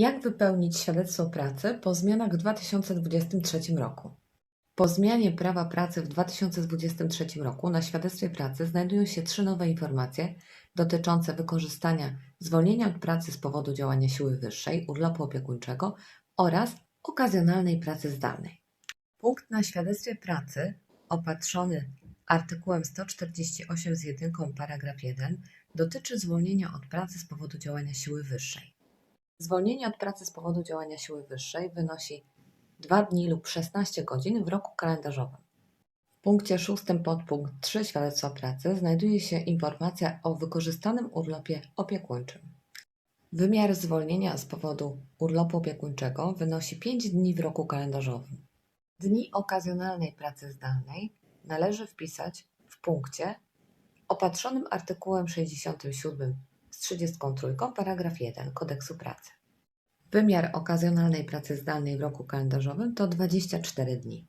Jak wypełnić świadectwo pracy po zmianach w 2023 roku? Po zmianie prawa pracy w 2023 roku na świadectwie pracy znajdują się trzy nowe informacje dotyczące wykorzystania zwolnienia od pracy z powodu działania siły wyższej, urlopu opiekuńczego oraz okazjonalnej pracy zdalnej. Punkt na świadectwie pracy opatrzony artykułem 148 z jedynką paragraf 1 dotyczy zwolnienia od pracy z powodu działania siły wyższej. Zwolnienie od pracy z powodu działania siły wyższej wynosi 2 dni lub 16 godzin w roku kalendarzowym. W punkcie szóstym podpunkt 3 świadectwa pracy znajduje się informacja o wykorzystanym urlopie opiekuńczym. Wymiar zwolnienia z powodu urlopu opiekuńczego wynosi 5 dni w roku kalendarzowym. Dni okazjonalnej pracy zdalnej należy wpisać w punkcie opatrzonym artykułem 67 z 33 paragraf 1 Kodeksu pracy. Wymiar okazjonalnej pracy zdalnej w roku kalendarzowym to 24 dni.